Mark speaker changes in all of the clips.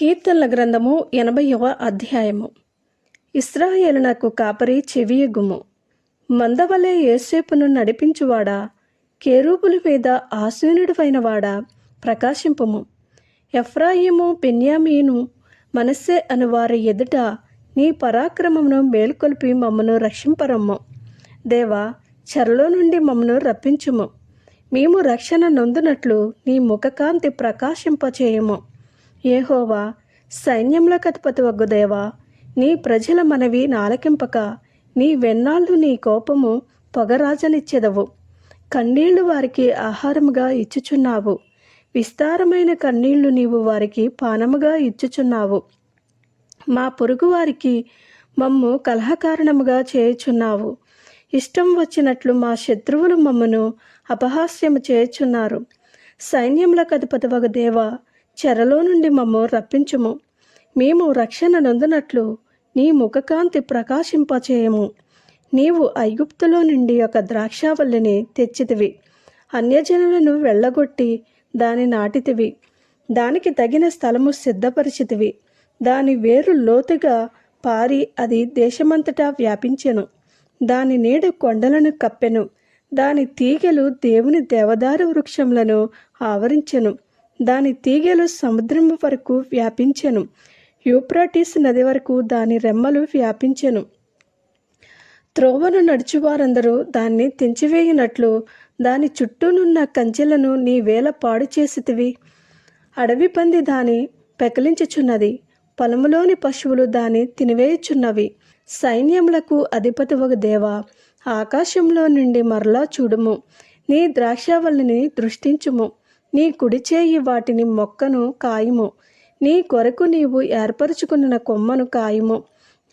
Speaker 1: కీర్తనల గ్రంథము ఎనభైవ అధ్యాయము. ఇస్రాయేలునకు కాపరి చెవియగుము. మందవలే ఏసేపును నడిపించువాడా? కేరూపుల మీద ఆసీనుడివైన వాడా ప్రకాశింపుము. ఎఫ్రాయిము బెన్యామీను మనస్సే అను వారి ఎదుట నీ పరాక్రమమును మేల్కొల్పి మమ్మను రక్షింపరమ్ము. దేవా చెరలో నుండి మమ్మను రప్పించుము. మేము రక్షణ నొందునట్లు నీ ముఖకాంతి ప్రకాశింపచేయము. ఏహోవా సైన్యముల కతిపతి వగ్గు దేవా నీ ప్రజల మనవి నాలకింపక నీ వెన్నాళ్ళు నీ కోపము పొగరాజనిచ్చెదవు. కన్నీళ్ళు వారికి ఆహారముగా ఇచ్చుచున్నావు. విస్తారమైన కన్నీళ్ళు నీవు వారికి పానముగా ఇచ్చుచున్నావు. మా పొరుగు వారికి మమ్ము కలహకారణముగా చేయుచున్నావు. ఇష్టం వచ్చినట్లు మా శత్రువులు మమ్మను అపహాస్యము చేయుచున్నారు. సైన్యములకు అధిపతివగ దేవ చెరలో నుండి మమ్ము రప్పించుము. మేము రక్షణ నొందినట్లు నీ ముఖకాంతి ప్రకాశింపచేయము. నీవు ఐగుప్తులో నుండి ఒక ద్రాక్షావల్లిని తెచ్చితివి. అన్యజనులను వెళ్ళగొట్టి దాని నాటితివి. దానికి తగిన స్థలము సిద్ధపరిచితివి. దాని వేరు లోతుగా పారి అది దేశమంతటా వ్యాపించెను. దాని నీడ కొండలను కప్పెను. దాని తీగలు దేవుని దేవదారు వృక్షములను ఆవరించెను. దాని తీగెలు సముద్రం వరకు వ్యాపించెను. యూప్రాటిస్ నది వరకు దాని రెమ్మలు వ్యాపించెను. త్రోవను నడుచువారందరూ దాన్ని తెంచివేయినట్లు దాని చుట్టూనున్న కంచెలను నీ వేల పాడు చేసితివి. అడవి పంది దాని పెకలించుచున్నది. పొలములోని పశువులు దాని తినివేయుచున్నవి. సైన్యములకు అధిపతి ఒక దేవ ఆకాశంలో నుండి మరలా చూడుము. నీ ద్రాక్షావల్లిని దృష్టించుము. నీ కుడి చేయి వాటిని మొక్కను కాయము. నీ కొరకు నీవు ఏర్పరచుకున్న కొమ్మను కాయము.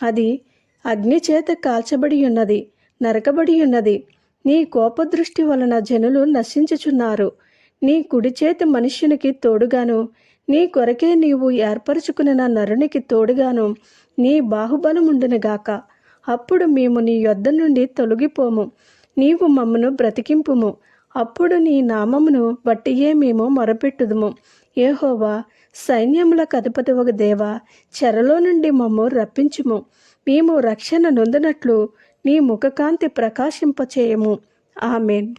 Speaker 1: అది అగ్ని చేత కాల్చబడి ఉన్నది నరకబడి ఉన్నది నీ కోపదృష్టి వలన జనులు నశించుచున్నారు. నీ కుడి చేతి మనుష్యునికి తోడుగాను నీ కొరకే నీవు ఏర్పరచుకున్న నరునికి తోడుగాను నీ బాహుబలముండునుగాక అప్పుడు మేము నీ యొద్ద నుండి తొలగిపోము. నీవు మమ్మను బ్రతికింపుము. అప్పుడు నీ నామమును బట్టియే మేము మొరపెట్టుదుము. ఏహోవా సైన్యముల అధిపతి ఒక దేవ చెరలో నుండి మమ్ము రప్పించుము. మేము రక్షణ నొందినట్లు నీ ముఖకాంతి ప్రకాశింపచేయము. ఆమెన్.